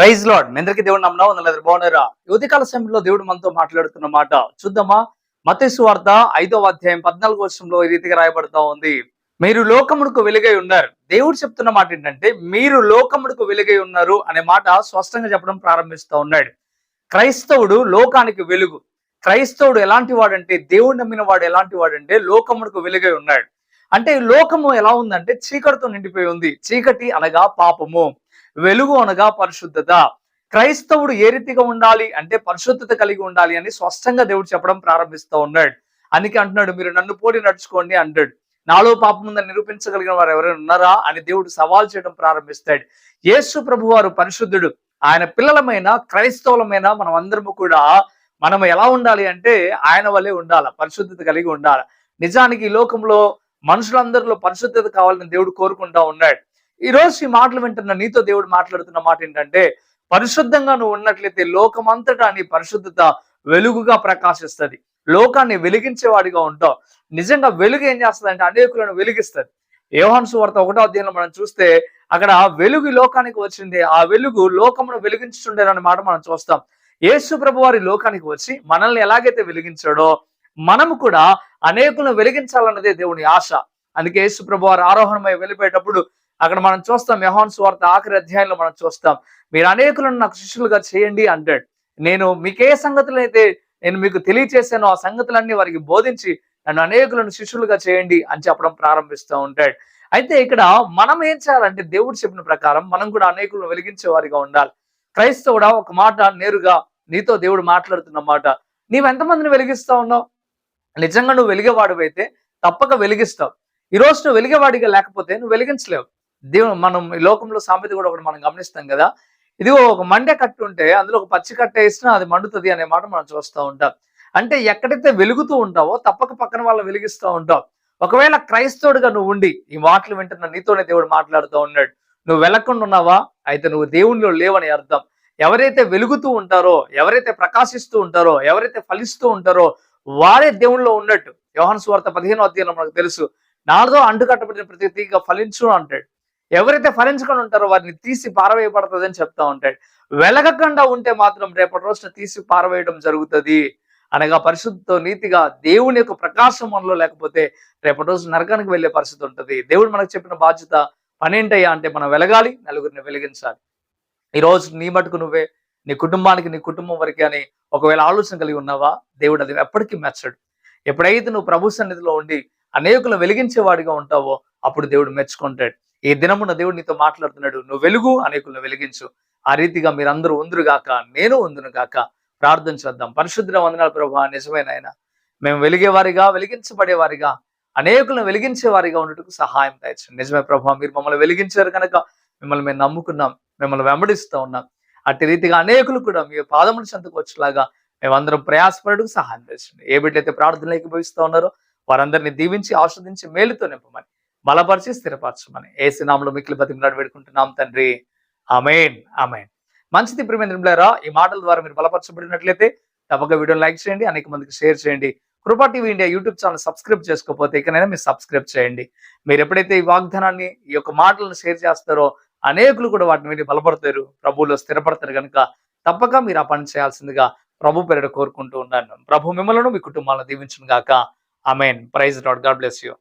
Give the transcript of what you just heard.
Praise lord. మీ అందరికీ దేవుడు నమ్మనా వందల బాగున్నారా? యువతికాల సమయంలో దేవుడు మనతో మాట్లాడుతున్న మాట చూద్దామా? మతేసు వార్త ఐదవ అధ్యాయం పద్నాలుగు వర్షంలో ఈ రీతిగా రాయబడతా ఉంది. మీరు లోకముడుకు వెలుగై ఉన్నారు. దేవుడు చెప్తున్న మాట ఏంటంటే మీరు లోకముడుకు వెలుగై ఉన్నారు అనే మాట స్పష్టంగా చెప్పడం ప్రారంభిస్తా ఉన్నాడు. క్రైస్తవుడు లోకానికి వెలుగు. క్రైస్తవుడు ఎలాంటి వాడంటే దేవుడు నమ్మిన వాడు ఎలాంటి వాడంటే లోకముడుకు వెలుగై ఉన్నాడు. అంటే లోకము ఎలా ఉందంటే చీకటితో నిండిపోయి ఉంది. చీకటి అనగా పాపము. వెలుగు అనగా పరిశుద్ధత. క్రైస్తవుడు ఏ రీతిగా ఉండాలి అంటే పరిశుద్ధత కలిగి ఉండాలి అని స్పష్టంగా దేవుడు చెప్పడం ప్రారంభిస్తూ ఉన్నాడు. అందుకే అంటున్నాడు మీరు నన్ను పోటీ నడుచుకోండి అంటాడు. నాలో పాపం ఉందని నిరూపించగలిగిన వారు ఎవరైనా ఉన్నారా అని దేవుడు సవాల్ చేయడం ప్రారంభిస్తాడు. యేసు ప్రభు వారు పరిశుద్ధుడు. ఆయన పిల్లలమైన క్రైస్తవులమైన మనం అందరము కూడా మనం ఎలా ఉండాలి అంటే ఆయన వల్లే ఉండాలి పరిశుద్ధత కలిగి ఉండాలి. నిజానికి ఈ లోకంలో మనుషులందరిలో పరిశుద్ధత కావాలని దేవుడు కోరుకుంటా ఉన్నాడు. ఈ రోజు ఈ మాటలు వింటున్న నీతో దేవుడు మాట్లాడుతున్న మాట ఏంటంటే పరిశుద్ధంగా నువ్వు ఉన్నట్లయితే లోకమంతటా నీ పరిశుద్ధత వెలుగుగా ప్రకాశిస్తుంది. లోకాన్ని వెలిగించేవాడిగా ఉంటావు. నిజంగా వెలుగు ఏం చేస్తుంది అంటే అనేకులను వెలిగిస్తుంది. యోహాన్సు వార్త ఒకటో అధ్యాయంలో మనం చూస్తే అక్కడ వెలుగు లోకానికి వచ్చింది. ఆ వెలుగు లోకమును వెలిగించుండేనన్న మాట మనం చూస్తాం. యేసు ప్రభు వారి లోకానికి వచ్చి మనల్ని ఎలాగైతే వెలిగించాడో మనము కూడా అనేకులను వెలిగించాలన్నదే దేవుని ఆశ. అందుకే యేసు ప్రభు వారు ఆరోహణమై వెళ్ళిపోయేటప్పుడు అక్కడ మనం చూస్తాం యహాన్ స్వార్థ ఆఖరి అధ్యాయంలో మనం చూస్తాం మీరు అనేకులను నాకు శిష్యులుగా చేయండి అంటాడు. నేను మీకే సంగతులు అయితే నేను మీకు తెలియచేసాను ఆ సంగతులన్నీ వారికి బోధించి నన్ను అనేకులను శిష్యులుగా చేయండి అని చెప్పడం ప్రారంభిస్తూ ఉంటాడు. అయితే ఇక్కడ మనం ఏం చేయాలంటే దేవుడు చెప్పిన ప్రకారం మనం కూడా అనేకులను వెలిగించే వారిగా ఉండాలి. క్రైస్తవుడా ఒక మాట నేరుగా నీతో దేవుడు మాట్లాడుతున్న మాట నీవెంతమందిని వెలిగిస్తా ఉన్నావు? నిజంగా నువ్వు వెలిగేవాడివైతే తప్పక వెలిగిస్తావు. ఈ రోజు నువ్వు వెలిగేవాడిగా లేకపోతే నువ్వు వెలిగించలేవు. దేవుడు మనం ఈ లోకంలో సామెత కూడా ఒకటి మనం గమనిస్తాం కదా. ఇదిగో ఒక మండే కట్టు ఉంటే అందులో ఒక పచ్చి కట్ట వేసినా అది మండుతుంది అనే మాట మనం చూస్తూ ఉంటాం. అంటే ఎక్కడైతే వెలుగుతూ ఉంటావో తప్పక పక్కన వాళ్ళు వెలిగిస్తూ ఉంటావు. ఒకవేళ క్రైస్తవుడిగా నువ్వు ఉండి ఈ మాటలు వింటున్న నీతోనే దేవుడు మాట్లాడుతూ ఉన్నాడు. నువ్వు వెళ్ళకుండా ఉన్నావా? అయితే నువ్వు దేవునిలో లేవని అర్థం. ఎవరైతే వెలుగుతూ ఉంటారో ఎవరైతే ప్రకాశిస్తూ ఉంటారో ఎవరైతే ఫలిస్తూ ఉంటారో వారే దేవునిలో ఉన్నట్టు. యోహాను సువార్త పదిహేనో అధ్యాయంలో మనకు తెలుసు. నాలుగో అంటు కట్టబడిన ప్రతి తీగ ఫలించు అంటాడు. ఎవరైతే ఫలించకుండా ఉంటారో వారిని తీసి పారవేయబడుతుంది అని చెప్తా ఉంటాడు. వెలగకుండా ఉంటే మాత్రం రేపటి రోజున తీసి పారవేయడం జరుగుతుంది. అనగా పరిశుద్ధితో నీతిగా దేవుని యొక్క ప్రకాశం మనలో లేకపోతే రేపటి రోజు నరకానికి వెళ్ళే పరిస్థితి ఉంటుంది. దేవుడు మనకు చెప్పిన బాధ్యత పనేంటయ్యా అంటే మనం వెలగాలి నలుగురిని వెలిగించాలి. ఈ రోజు నీ మటుకు నువ్వే నీ కుటుంబానికి నీ కుటుంబం వరకే అని ఒకవేళ ఆలోచన కలిగి ఉన్నావా? దేవుడు అది ఎప్పటికీ మెచ్చడు. ఎప్పుడైతే నువ్వు ప్రభు సన్నిధిలో ఉండి అనేకులు వెలిగించేవాడిగా ఉంటావో అప్పుడు దేవుడు మెచ్చుకుంటాడు. ఈ దినమున దేవుడు నీతో మాట్లాడుతున్నాడు. నువ్వు వెలుగు అనేకులను వెలిగించు. ఆ రీతిగా మీరందరూ ఉందరుగాక నేను ఉందును గాక ప్రార్థన చేద్దాం. పరిశుద్ధ వందనాలు ప్రభా నిజమైన ఆయన మేము వెలిగేవారిగా వెలిగించబడేవారిగా అనేకులను వెలిగించేవారిగా ఉండటకు సహాయం దయచండి నిజమే ప్రభా మీరు మమ్మల్ని వెలిగించారు కనుక మిమ్మల్ని మేము నమ్ముకున్నాం మిమ్మల్ని వెంబడిస్తూ ఉన్నాం. అట్టి రీతిగా అనేకులు కూడా మీ పాదముల చెంతకు వచ్చేలాగా మేమందరం ప్రయాసపడటకు సహాయం తెచ్చండి ఏ బిడ్డైతే ప్రార్థనలు ఏకీభవిస్తూ ఉన్నారో వారందరినీ దీవించి ఆస్వాదించి మేలుతో నింపమని బలపరిచి స్థిరపరచమని. ఏసు నామలో మిక్కిలి బతిమలాడు పెట్టుకుంటున్నాం తండ్రి. అమేన్ అమేన్ మంచిది ప్రియమేంద్రులారా ఈ మాటల ద్వారా మీరు బలపరచబడినట్లయితే తప్పక వీడియోని లైక్ చేయండి అనేక మందికి షేర్ చేయండి. Krupa TV India YouTube channel subscribe చేసుకోకపోతే ఇకనైనా మీరు సబ్స్క్రైబ్ చేయండి. మీరు ఎప్పుడైతే ఈ వాగ్దానాన్ని ఈ యొక్క మాటలను షేర్ చేస్తారో అనేకులు కూడా వాటిని విని బలపడతారు ప్రభువులో స్థిరపడతారు కనుక తప్పక మీరు ఆ పని చేయాల్సిందిగా ప్రభు పేరిట కోరుకుంటూ ఉన్నాను. ప్రభు మిమ్మల్ని మీ కుటుంబాలను దీవించును గాక amen praise dot God bless you.